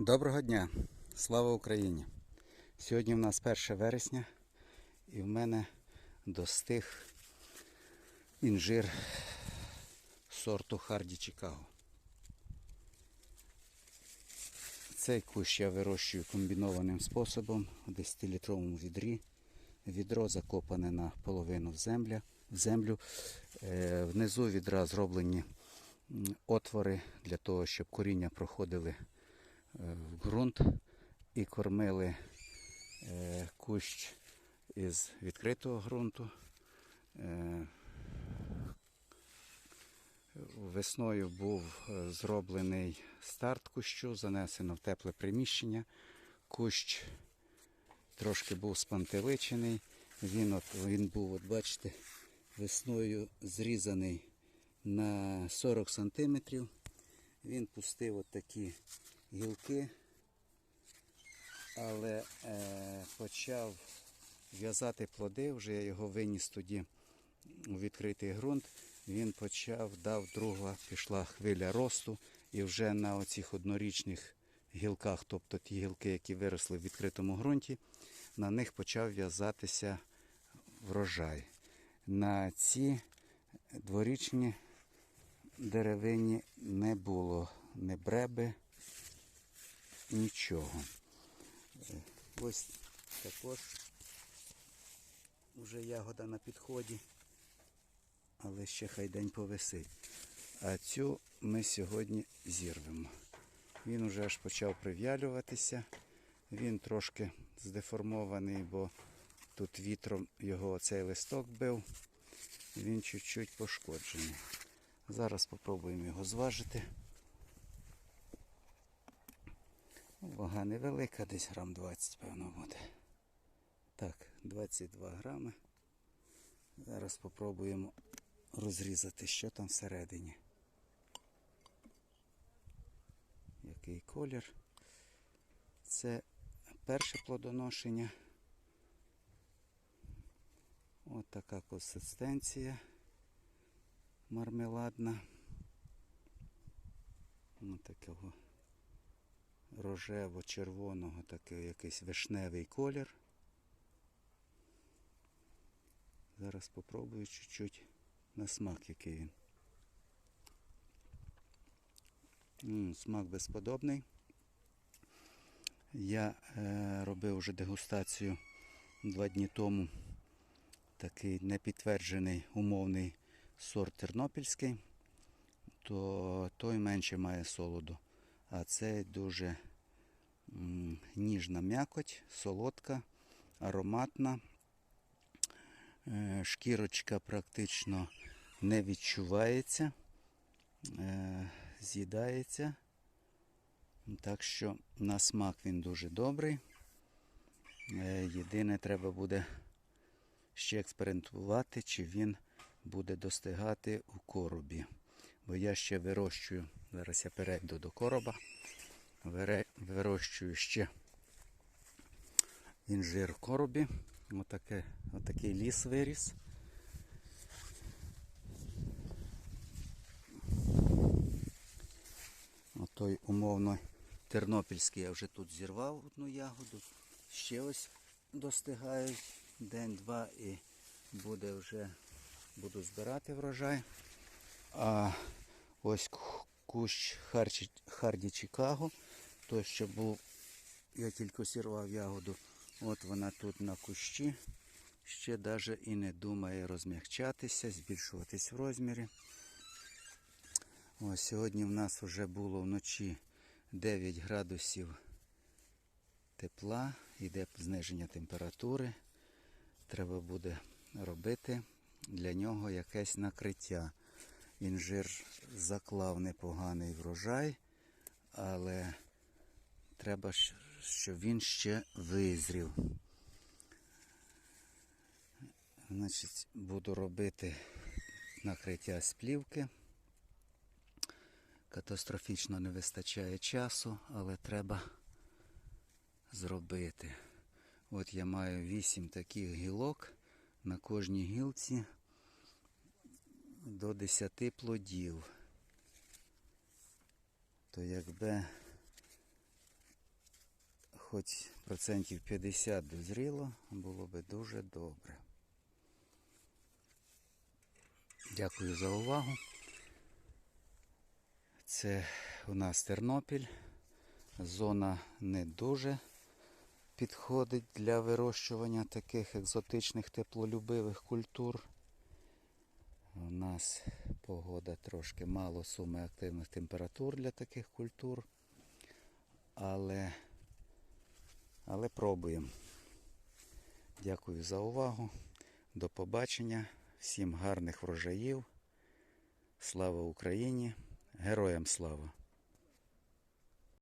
Доброго дня! Слава Україні! Сьогодні в нас 1 вересня і в мене достиг інжир сорту Харді Чикаго. Цей кущ я вирощую комбінованим способом у 10-літровому відрі. Відро закопане наполовину в землю. В землю. Е, Внизу відра зроблені отвори для того, щоб коріння проходили в ґрунт і кормили е, кущ із відкритого ґрунту. Е, Весною був е, зроблений старт кущу, занесено в тепле приміщення. Кущ трошки був спантеличений. Він, от, він був, от бачите, весною зрізаний на 40 сантиметрів. Він пустив от такі гілки, але е, почав в'язати плоди, вже я його виніс тоді у відкритий ґрунт. Він почав, дав друга, пішла хвиля росту, і вже на оцих однорічних гілках, тобто ті гілки, які виросли в відкритому ґрунті, на них почав в'язатися врожай. На ці дворічні деревині не було ні бреби, нічого. Е, Ось також вже ягода на підході, але ще хай день повисить. А цю ми сьогодні зірвемо. Він уже аж почав прив'ялюватися. Він трошки здеформований, бо тут вітром його цей листок бив. Він чуть-чуть пошкоджений. Зараз спробуємо його зважити. Вага невелика, десь грам 20, певно, буде. Так, 22 грами. Зараз спробуємо розрізати, що там всередині. Який колір. Це перше плодоношення. Ось така консистенція мармеладна. Ось такого рожево-червоного, такий якийсь вишневий колір. Зараз попробую чуть-чуть на смак, який він. Смак безподобний. Я е, робив вже дегустацію два дні тому. Такий непідтверджений умовний сорт тернопільський, то той менше має солоду. А цей дуже ніжна м'якоть, солодка, ароматна. Е, Шкірочка практично не відчувається, е, з'їдається. Так що на смак він дуже добрий. Е, Єдине, треба буде ще експериментувати, чи він буде достигати у коробі. Бо я ще вирощую, зараз я перейду до короба, вирощую ще інжир в коробі. Отаке, отакий ліс виріс. Отой умовно тернопільський я вже тут зірвав одну ягоду. Ще ось достигають день-два і буде вже буду збирати врожай. А ось кущ Харчі- Харді Чикаго, той, що був, я тільки сірвав ягоду. От вона тут на кущі. Ще навіть і не думає розмягчатися, збільшуватись в розмірі. Ось сьогодні в нас вже було вночі 9 градусів тепла, йде зниження температури. Треба буде робити для нього якесь накриття. Інжир заклав непоганий врожай, але треба, щоб він ще визрів. Значить, буду робити накриття з плівки. Катастрофічно не вистачає часу, але треба зробити. От я маю 8 таких гілок. На кожній гілці до 10 плодів. То якби хоч процентів 50 дозріло, було би дуже добре. Дякую за увагу. Це у нас Тернопіль. Зона не дуже підходить для вирощування таких екзотичних теплолюбивих культур. Нас погода трошки мало суми активних температур для таких культур. Але, але пробуємо. Дякую за увагу. До побачення. Всім гарних врожаїв. Слава Україні! Героям слава!